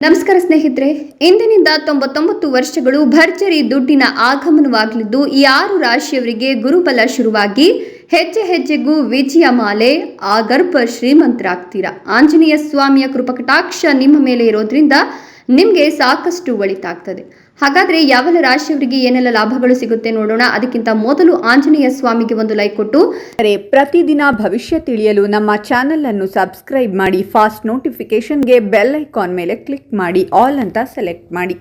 ನಮಸ್ಕಾರ ಸ್ನೇಹಿತರೆ, ಇಂದಿನಿಂದ ತೊಂಬತ್ತೊಂಬತ್ತು ವರ್ಷಗಳು ಭರ್ಜರಿ ದುಡ್ಡಿನ ಆಗಮನವಾಗಲಿದ್ದು ಈ ಆರು ರಾಶಿಯವರಿಗೆ ಗುರುಬಲ ಶುರುವಾಗಿ ಹೆಜ್ಜೆ ಹೆಜ್ಜೆಗೂ ವಿಜಯ ಮಾಲೆ, ಆಗರ್ಭ ಶ್ರೀಮಂತರಾಗ್ತೀರಾ? ಆಂಜನೇಯ ಸ್ವಾಮಿಯ ಕೃಪಕಟಾಕ್ಷ ನಿಮ್ಮ ಮೇಲೆ ಇರೋದ್ರಿಂದ ನಿಮಗೆ ಸಾಕಷ್ಟು ಒಳಿತಾಗ್ತದೆ. ಹಾಗಾದ್ರೆ ಯಾವೆಲ್ಲ ರಾಶಿಯವರಿಗೆ ಏನೆಲ್ಲ ಲಾಭಗಳು ಸಿಗುತ್ತೆ ನೋಡೋಣ. ಅದಕ್ಕಿಂತ ಮೊದಲು ಆಂಜನೇಯ ಸ್ವಾಮಿಗೆ ಒಂದು ಲೈಕ್ ಕೊಟ್ಟು. ಅರೆ ಪ್ರತಿದಿನ ಭವಿಷ್ಯ ತಿಳಿಯಲು ನಮ್ಮ ಚಾನೆಲ್ ಅನ್ನು ಸಬ್ಸ್ಕ್ರೈಬ್ ಮಾಡಿ ಫಾಸ್ಟ್ ನೋಟಿಫಿಕೇಶನ್ಗೆ ಬೆಲ್ ಐಕಾನ್ ಮೇಲೆ ಕ್ಲಿಕ್ ಮಾಡಿ ಆಲ್ ಅಂತ ಸೆಲೆಕ್ಟ್ ಮಾಡಿ.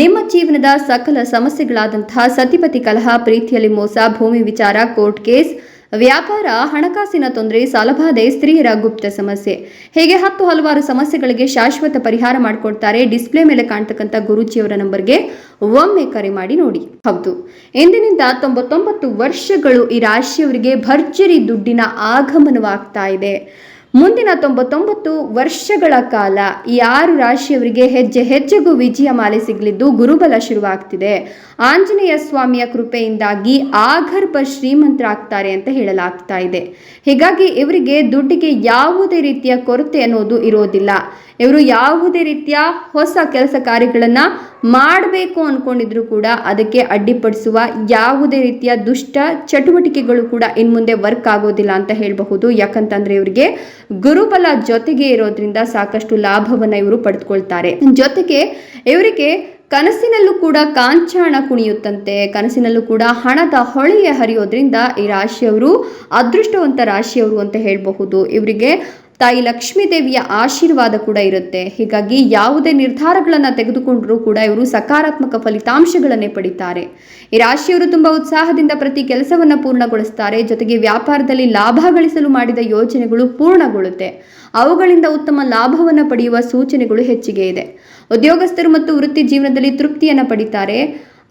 ನಿಮ್ಮ ಜೀವನದ ಸಕಲ ಸಮಸ್ಯೆಗಳಾದಂತಹ ಸತಿಪತಿ ಕಲಹ ಪ್ರೀತಿಯಲ್ಲಿ ಮೋಸ ಭೂಮಿ ವಿಚಾರ ಕೋರ್ಟ್ ಕೇಸ್ ವ್ಯಾಪಾರ, ಹಣಕಾಸಿನ ತೊಂದರೆ, ಸಾಲಬಾಧೆ, ಸ್ತ್ರೀಯರ ಗುಪ್ತ ಸಮಸ್ಯೆ. ಹೇಗೆ ಹತ್ತು ಹಲವಾರು ಸಮಸ್ಯೆಗಳಿಗೆ ಶಾಶ್ವತ ಪರಿಹಾರ ಮಾಡಿಕೊಡ್ತಾರೆ ಡಿಸ್ಪ್ಲೇ ಮೇಲೆ ಕಾಣ್ತಕ್ಕಂಥ ಗುರುಜಿಯವರ ನಂಬರ್ಗೆ ಒಮ್ಮೆ ಕರೆ ಮಾಡಿ ನೋಡಿ. ಹೌದು. ಇಂದಿನಿಂದ ತೊಂಬತ್ತೊಂಬತ್ತು ವರ್ಷಗಳು ಈ ರಾಶಿಯವರಿಗೆ ಭರ್ಜರಿ ದುಡ್ಡಿನ ಆಗಮನವಾಗ್ತಾ ಇದೆ. ಮುಂದಿನ ತೊಂಬತ್ತೊಂಬತ್ತು ವರ್ಷಗಳ ಕಾಲ ಈ ಆರು ರಾಶಿಯವರಿಗೆ ಹೆಜ್ಜೆ ಹೆಜ್ಜೆಗೂ ವಿಜಯ ಮಾಲೆ ಸಿಗಲಿದ್ದು ಗುರುಬಲ ಶುರುವಾಗ್ತಿದೆ. ಆಂಜನೇಯ ಸ್ವಾಮಿಯ ಕೃಪೆಯಿಂದಾಗಿ ಆಗರ್ಭ ಶ್ರೀಮಂತರಾಗ್ತಾರೆ ಅಂತ ಹೇಳಲಾಗ್ತಾ ಇದೆ. ಹೀಗಾಗಿ ಇವರಿಗೆ ದುಡ್ಡಿಗೆ ಯಾವುದೇ ರೀತಿಯ ಕೊರತೆ ಅನ್ನೋದು ಇರೋದಿಲ್ಲ. ಇವರು ಯಾವುದೇ ರೀತಿಯ ಹೊಸ ಕೆಲಸ ಕಾರ್ಯಗಳನ್ನು ಮಾಡಬೇಕು ಅಂದ್ಕೊಂಡಿದ್ರು ಕೂಡ ಅದಕ್ಕೆ ಅಡ್ಡಿಪಡಿಸುವ ಯಾವುದೇ ರೀತಿಯ ದುಷ್ಟ ಚಟುವಟಿಕೆಗಳು ಕೂಡ ಇನ್ನು ಮುಂದೆ ವರ್ಕ್ ಆಗೋದಿಲ್ಲ ಅಂತ ಹೇಳಬಹುದು. ಯಾಕಂತಂದ್ರೆ ಇವರಿಗೆ ಗುರುಬಲ ಜೊತೆಗೆ ಇರೋದ್ರಿಂದ ಸಾಕಷ್ಟು ಲಾಭವನ್ನು ಇವರು ಪಡೆದುಕೊಳ್ತಾರೆ ಜೊತೆಗೆ ಇವರಿಗೆ ಕನಸಿನಲ್ಲೂ ಕೂಡ ಕಾಂಚಾಣ ಕುಣಿಯುತ್ತಂತೆ, ಕನಸಿನಲ್ಲೂ ಕೂಡ ಹಣದ ಹೊಳೆಯ ಹರಿಯೋದ್ರಿಂದ ಈ ರಾಶಿಯವರು, ಅದೃಷ್ಟವಂತ ರಾಶಿಯವರು ಅಂತ ಹೇಳಬಹುದು. ಇವರಿಗೆ ತಾಯಿ ಲಕ್ಷ್ಮೀ ದೇವಿಯ ಆಶೀರ್ವಾದ ಕೂಡ ಇರುತ್ತೆ. ಹೀಗಾಗಿ ಯಾವುದೇ ನಿರ್ಧಾರಗಳನ್ನು ತೆಗೆದುಕೊಂಡರೂ ಕೂಡ ಇವರು ಸಕಾರಾತ್ಮಕ ಫಲಿತಾಂಶಗಳನ್ನೇ ಪಡಿತಾರೆ. ಈ ರಾಶಿಯವರು ತುಂಬಾ ಉತ್ಸಾಹದಿಂದ ಪ್ರತಿ ಕೆಲಸವನ್ನು ಪೂರ್ಣಗೊಳಿಸ್ತಾರೆ. ಜೊತೆಗೆ ವ್ಯಾಪಾರದಲ್ಲಿ ಲಾಭ ಗಳಿಸಲು ಮಾಡಿದ ಯೋಜನೆಗಳು ಪೂರ್ಣಗೊಳ್ಳುತ್ತೆ. ಅವುಗಳಿಂದ ಉತ್ತಮ ಲಾಭವನ್ನು ಪಡೆಯುವ ಸೂಚನೆಗಳು ಹೆಚ್ಚಿಗೆ ಇದೆ. ಉದ್ಯೋಗಸ್ಥರು ಮತ್ತು ವೃತ್ತಿ ಜೀವನದಲ್ಲಿ ತೃಪ್ತಿಯನ್ನು ಪಡಿತಾರೆ.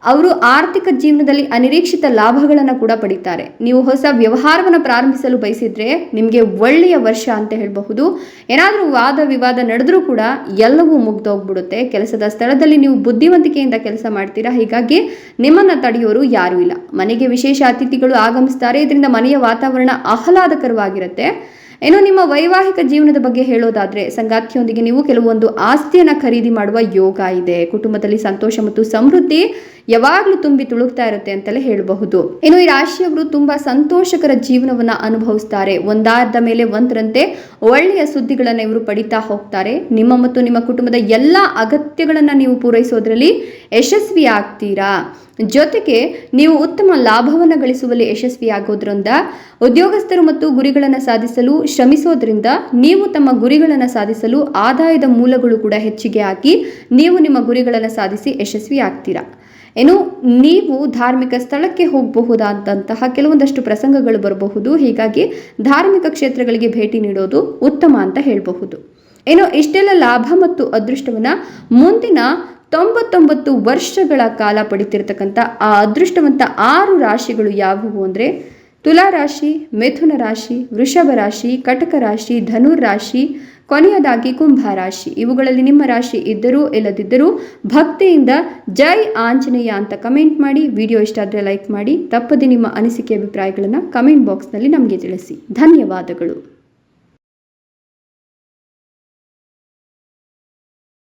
ಅವರು ಆರ್ಥಿಕ ಜೀವನದಲ್ಲಿ ಅನಿರೀಕ್ಷಿತ ಲಾಭಗಳನ್ನು ಕೂಡ ಪಡಿತಾರೆ. ನೀವು ಹೊಸ ವ್ಯವಹಾರವನ್ನು ಪ್ರಾರಂಭಿಸಲು ಬಯಸಿದ್ರೆ ನಿಮಗೆ ಒಳ್ಳೆಯ ವರ್ಷ ಅಂತ ಹೇಳಬಹುದು. ಏನಾದರೂ ವಾದ ವಿವಾದ ನಡೆದರೂ ಕೂಡ ಎಲ್ಲವೂ ಮುಗ್ದೋಗ್ಬಿಡುತ್ತೆ. ಕೆಲಸದ ಸ್ಥಳದಲ್ಲಿ ನೀವು ಬುದ್ಧಿವಂತಿಕೆಯಿಂದ ಕೆಲಸ ಮಾಡ್ತೀರಾ? ಹೀಗಾಗಿ ನಿಮ್ಮನ್ನು ತಡೆಯೋರು ಯಾರೂ ಇಲ್ಲ. ಮನೆಗೆ ವಿಶೇಷ ಅತಿಥಿಗಳು ಆಗಮಿಸ್ತಾರೆ. ಇದರಿಂದ ಮನೆಯ ವಾತಾವರಣ ಆಹ್ಲಾದಕರವಾಗಿರುತ್ತೆ. ಇನ್ನು ನಿಮ್ಮ ವೈವಾಹಿಕ ಜೀವನದ ಬಗ್ಗೆ ಹೇಳೋದಾದ್ರೆ ಸಂಗಾತಿಯೊಂದಿಗೆ ನೀವು ಕೆಲವೊಂದು ಆಸ್ತಿಯನ್ನು ಖರೀದಿ ಮಾಡುವ ಯೋಗ ಇದೆ. ಕುಟುಂಬದಲ್ಲಿ ಸಂತೋಷ ಮತ್ತು ಸಮೃದ್ಧಿ ಯಾವಾಗಲೂ ತುಂಬಿ ತುಳುಕ್ತಾ ಇರುತ್ತೆ ಅಂತಲೇ ಹೇಳಬಹುದು. ಇನ್ನು ಈ ರಾಶಿಯವರು ತುಂಬಾ ಸಂತೋಷಕರ ಜೀವನವನ್ನ ಅನುಭವಿಸ್ತಾರೆ. ಒಂದಾದ ಮೇಲೆ ಒಂದರಂತೆ ಒಳ್ಳೆಯ ಸುದ್ದಿಗಳನ್ನ ಇವರು ಪಡಿತಾ ಹೋಗ್ತಾರೆ. ನಿಮ್ಮ ಮತ್ತು ನಿಮ್ಮ ಕುಟುಂಬದ ಎಲ್ಲಾ ಅಗತ್ಯಗಳನ್ನ ನೀವು ಪೂರೈಸೋದ್ರಲ್ಲಿ ಯಶಸ್ವಿ ಆಗ್ತೀರಾ? ಜೊತೆಗೆ ನೀವು ಉತ್ತಮ ಲಾಭವನ್ನು ಗಳಿಸುವಲ್ಲಿ ಯಶಸ್ವಿಯಾಗೋದ್ರಿಂದ ಉದ್ಯೋಗಸ್ಥರು ಮತ್ತು ಗುರಿಗಳನ್ನು ಸಾಧಿಸಲು ಶ್ರಮಿಸೋದ್ರಿಂದ ನೀವು ತಮ್ಮ ಗುರಿಗಳನ್ನು ಸಾಧಿಸಲು ಆದಾಯದ ಮೂಲಗಳು ಕೂಡ ಹೆಚ್ಚಿಗೆ ಆಗಿ ನೀವು ನಿಮ್ಮ ಗುರಿಗಳನ್ನು ಸಾಧಿಸಿ ಯಶಸ್ವಿ ಆಗ್ತೀರಾ? ಏನು, ನೀವು ಧಾರ್ಮಿಕ ಸ್ಥಳಕ್ಕೆ ಹೋಗಬಹುದಾದಂತಹ ಕೆಲವೊಂದಷ್ಟು ಪ್ರಸಂಗಗಳು ಬರಬಹುದು. ಹೀಗಾಗಿ ಧಾರ್ಮಿಕ ಕ್ಷೇತ್ರಗಳಿಗೆ ಭೇಟಿ ನೀಡೋದು ಉತ್ತಮ ಅಂತ ಹೇಳಬಹುದು. ಏನು, ಇಷ್ಟೆಲ್ಲ ಲಾಭ ಮತ್ತು ಅದೃಷ್ಟವನ್ನ ಮುಂದಿನ ತೊಂಬತ್ತೊಂಬತ್ತು ವರ್ಷಗಳ ಕಾಲ ಪಡಿತಿರ್ತಕ್ಕಂಥ ಆ ಅದೃಷ್ಟವಂತ ಆರು ರಾಶಿಗಳು ಯಾವುವು ಅಂದರೆ ತುಲಾ ರಾಶಿ ಮಿಥುನ ರಾಶಿ, ವೃಷಭ ರಾಶಿ, ಕಟಕ ರಾಶಿ, ಧನುರ್ ರಾಶಿ ಕೊನೆಯದಾಗಿ ಕುಂಭ ರಾಶಿ. ಇವುಗಳಲ್ಲಿ ನಿಮ್ಮ ರಾಶಿ ಇದ್ದರೂ ಇಲ್ಲದಿದ್ದರೂ ಭಕ್ತಿಯಿಂದ ಜೈ ಆಂಜನೇಯ ಅಂತ ಕಮೆಂಟ್ ಮಾಡಿ, ವಿಡಿಯೋ ಇಷ್ಟ ಆದರೆ ಲೈಕ್ ಮಾಡಿ, ತಪ್ಪದೆ ನಿಮ್ಮ ಅನಿಸಿಕೆ ಅಭಿಪ್ರಾಯಗಳನ್ನು ಕಮೆಂಟ್ ಬಾಕ್ಸ್ನಲ್ಲಿ ನಮಗೆ ತಿಳಿಸಿ. ಧನ್ಯವಾದಗಳು.